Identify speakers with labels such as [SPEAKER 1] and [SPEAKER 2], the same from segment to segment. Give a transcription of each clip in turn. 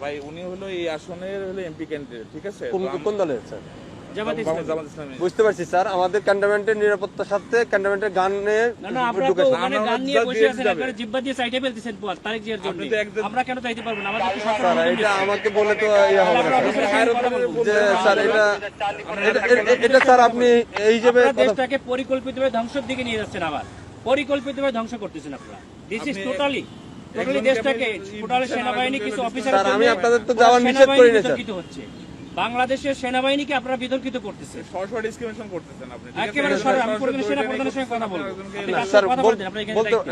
[SPEAKER 1] ভাই উনি হলো এই আসনের হলো এমপি ক্যান্ডিডেট ঠিক আছে?
[SPEAKER 2] কোন দলের স্যার? বুঝতে পারছি স্যার। আমাদের ক্যান্টনমেন্টের নিরাপত্তার সাথে ক্যান্টনমেন্টের গানে
[SPEAKER 3] নিয়ে আমরা কেন চাইতে পারব না? আমাদের
[SPEAKER 2] এটা আমাকে বলে তো ইয়ে। যে স্যার এটা স্যার আপনি এই হিসেবে
[SPEAKER 3] আপনারা দেশটাকে পরিকল্পিতভাবে ধ্বংসের দিকে নিয়ে যাচ্ছেন আবার। পরিকল্পিতভাবে ধ্বংস করতেছেন আপনারা। দিস ইজ টোটালি টোটালি দেশটাকে সেনাবাহিনী কিছু অফিসার
[SPEAKER 2] আমি আপনাদের তো যাওয়ার নিষেধ করি না, স্যার।
[SPEAKER 3] বাংলাদেশের সেনাবাহিনীকে আপনারা বিতর্কিত করতেছে
[SPEAKER 1] সরাসরি ডিসক্রিমিনেশন করতেছেন আপনি
[SPEAKER 3] একেবারে সরাসরি, আমি
[SPEAKER 1] সরাসরি
[SPEAKER 3] সেনা প্রধানের সঙ্গে কথা বলব।
[SPEAKER 2] স্যার
[SPEAKER 3] কথা বলেন,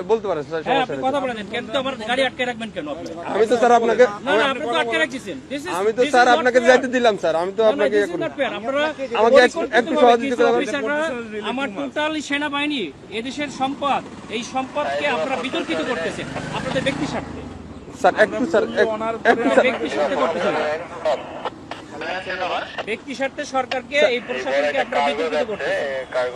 [SPEAKER 2] বলতে পারেন স্যার
[SPEAKER 3] হ্যাঁ আপনি কথা বলে কিন্তু আমার গাড়ি আটকে রাখবেন কেন আপনি?
[SPEAKER 2] আমি তো স্যার আপনাকে
[SPEAKER 3] না না আপনি তো আটকে রাখছেন।
[SPEAKER 2] আমি তো স্যার আপনাকে যাইতে দিলাম স্যার। আমি তো
[SPEAKER 3] না, না,
[SPEAKER 2] আপনাকে
[SPEAKER 3] this is
[SPEAKER 2] করি।
[SPEAKER 3] not fair. আপনারা
[SPEAKER 2] আমাকে একটু- সহযোগিতা করবেন।
[SPEAKER 3] আমার টোটাল সেনাবাহিনী এদেশের সম্পদ এই সম্পদকে আপনারা বিতর্কিত করতেছেন। আপনাদের ব্যক্তি স্বার্থে
[SPEAKER 2] স্যার একটু স্যার এক- একটু স্যার।
[SPEAKER 3] ব্যক্তি স্বার্থে সরকারকে এই প্রশাসনকে আপনারা বিতর্কিত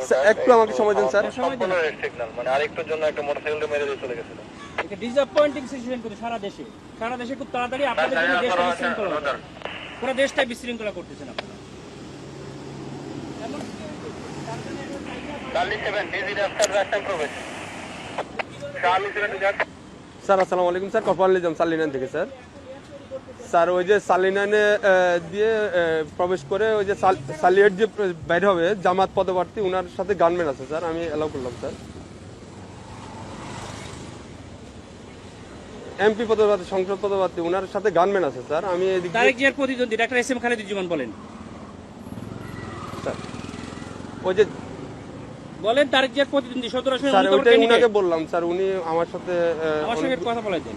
[SPEAKER 2] স্যার, একটু আমাকে সময় দিন স্যার।
[SPEAKER 3] সময় দিন।
[SPEAKER 4] সিগন্যাল মানে আরেকটুর জন্য একটা মোটরসাইকেলটা মেরে দিয়ে চলে গেছিল।
[SPEAKER 3] এটা ডিসঅ্যাপয়েন্টিং সিচুয়েশন করে সারা দেশে। সারা দেশে খুব তাড়াতাড়ি আপনাদের জন্য দেশটা বিশৃঙ্খলা পুরো দেশটাই বিশৃঙ্খলা করতেছেন আপনারা।
[SPEAKER 4] চার্লি সেভেন ডিজি আফটার রাস্তায় প্রবেশ চার্লি সেভেন
[SPEAKER 2] স্যার আসসালামু আলাইকুম স্যার কপাল নিজাম সালিনান থেকে স্যার। স্যার ওই যে সালিনানে দিয়ে প্রবেশ করে ওই যে সাল- সালিয়েট যে বাইরে হবে জামাত পদপ্রার্থী ওনার সাথে গানম্যান আছে স্যার আমি অ্যালাউ করলাম স্যার। এমপি পদপ্রার্থী সংসদ পদপ্রার্থী ওনার সাথে গানম্যান আছে স্যার আমি এদিকে
[SPEAKER 3] তারেক জিয়ার প্রতিদ্বন্দ্বী ডাক্তার এস এম খালেদুজ্জামান বলেন।
[SPEAKER 2] স্যার ওই যে
[SPEAKER 3] বলেন তারেক জিয়ার প্রতিদ্বন্দ্বী সতেরো আসনে
[SPEAKER 2] স্যার ওইটাই। ওনাকে বললাম স্যার উনি আমার সাথে
[SPEAKER 3] আমার সঙ্গে কথা বলে দেন।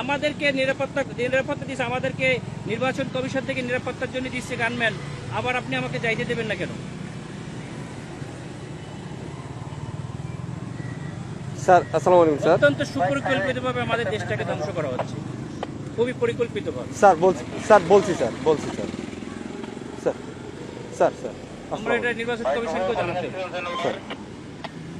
[SPEAKER 3] আমাদেরকে নিরাপত্তা নিরাপত্তা দিচ্ছে আমাদেরকে নির্বাচন কমিশন থেকে নিরাপত্তার জন্য দিচ্ছে গানম্যান আবার আপনি আমাকে যাইতে দেবেন না কেন?
[SPEAKER 2] স্যার আসসালামু আলাইকুম স্যার।
[SPEAKER 3] অত্যন্ত সুপরিকল্পিতভাবে আমাদের দেশটাকে ধ্বংস করা হচ্ছে। খুবই পরিকল্পিতভাবে।
[SPEAKER 2] স্যার বলছি স্যার বলছি স্যার বলছি স্যার। স্যার স্যার স্যার
[SPEAKER 3] আমরা এটা নির্বাচন কমিশনকে জানাতে।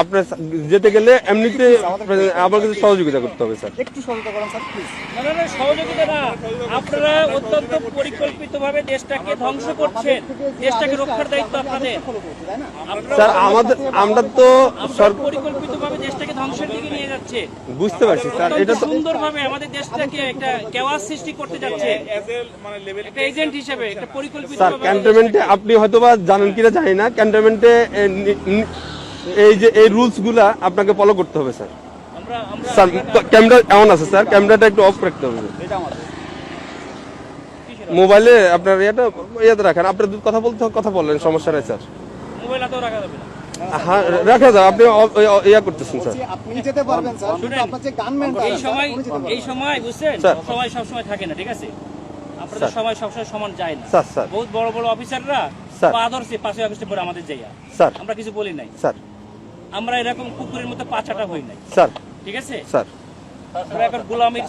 [SPEAKER 2] আপনার যেতে গেলে এমনিতে আমার কাছে সহযোগিতা করতে হবে স্যার।
[SPEAKER 5] একটু সহযোগিতা করেন স্যার প্লিজ
[SPEAKER 3] না না না সহযোগিতা না। আপনারা অত্যন্ত পরিকল্পিতভাবে দেশটাকে ধ্বংস করছেন। দেশটাকে রক্ষার দায়িত্ব আপনাদের।
[SPEAKER 2] স্যার আমাদের আমরা তো সরকার
[SPEAKER 3] পরিকল্পিতভাবে দেশটাকে ধ্বংসের দিকে নিয়ে যাচ্ছে।
[SPEAKER 2] বুঝতে পারছি স্যার এটা তো
[SPEAKER 3] সুন্দরভাবে আমাদের দেশটাকে একটা কেওয়াস সৃষ্টি করতে যাচ্ছে।
[SPEAKER 1] As a মানে লেভেল
[SPEAKER 3] একটা এজেন্ট হিসেবে একটা পরিকল্পিত
[SPEAKER 2] স্যার ক্যান্টনমেন্টে আপনি হয়তোবা জানেন কিনা জানি না। ক্যান্টনমেন্টে এই যে এই রুলসগুলা আপনাকে ফলো করতে হবে স্যার। ক্যামেরা এমন আছে স্যার ক্যামেরাটা একটু অফ রাখতে হবে। মোবাইলে আপনার ইয়েটা ইয়েতে রাখেন। আপনার কথা বলতে কথা বললেন সমস্যা নাই স্যার।
[SPEAKER 3] মোবাইল রাখা যাবে না।
[SPEAKER 2] হ্যাঁ রাখা যাবে আপনি অ- ইয়া করতেছেন স্যার।
[SPEAKER 5] আপনি যেতে পারবেন স্যার। আপনার যে গানম্যানটা
[SPEAKER 3] এই সময় এই সময় বুঝছেন?
[SPEAKER 2] স্যার।
[SPEAKER 3] সময় সব সময় থাকে না ঠিক আছে? আপনাদের সময় সবসময় সমান যায় না।
[SPEAKER 2] Sir sir.
[SPEAKER 3] বহুত বড় বড় অফিসাররা
[SPEAKER 2] স্যার।
[SPEAKER 3] পা ধরছে পাঁচই আগস্টে পরে আমাদের যাইয়া।
[SPEAKER 2] স্যার।
[SPEAKER 3] আমরা কিছু বলি নাই।
[SPEAKER 2] স্যার।
[SPEAKER 3] আমরা এরকম কুকুরের মতো পাচাটা হই নাই।
[SPEAKER 2] স্যার।
[SPEAKER 3] ঠিক আছে?
[SPEAKER 2] স্যার।
[SPEAKER 3] আমরা এখন গোলামির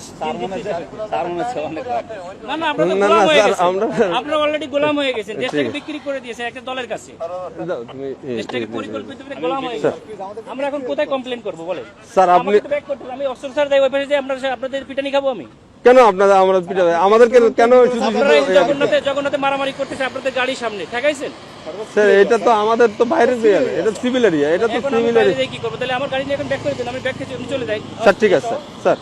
[SPEAKER 3] না না আমরা তো
[SPEAKER 2] না,
[SPEAKER 3] গোলাম হয়ে
[SPEAKER 2] স্যার,
[SPEAKER 3] গেছি।
[SPEAKER 2] আমরা-
[SPEAKER 3] আপনারা অলরেডি গোলাম হয়ে গেছেন দেশটাকে বিক্রি করে দিয়েছেন একটা দলের কাছে।
[SPEAKER 2] দাও, তুমি এ-
[SPEAKER 3] দেশটাকে পরিকল্পিত গোলাম হয়ে গেছে। আমরা এখন কোথায় কমপ্লেন করব বলেন?
[SPEAKER 2] স্যার আপনি।
[SPEAKER 3] আমি স্যার ওই পাশে আপনাদের পিটানি খাব আমি।
[SPEAKER 2] কেন আপনাদের আমরা পিটাবে? আমাদেরকে কেন
[SPEAKER 3] জগন্নাথে জগন্নাথে মারামারি করতেছে আপনাদের গাড়ির সামনে ঠেকাইছেন?
[SPEAKER 2] স্যার এটা তো আমাদের তো বাইরে এরিয়া এটা সিভিল এরিয়া এটা তো সিভিল এরিয়া
[SPEAKER 3] কি করব? তাহলে আমার গাড়ি নিয়ে এখন ব্যাক করে দেন আমি ব্যাক করে চলে যাই।
[SPEAKER 2] স্যার ঠিক আছে স্যার।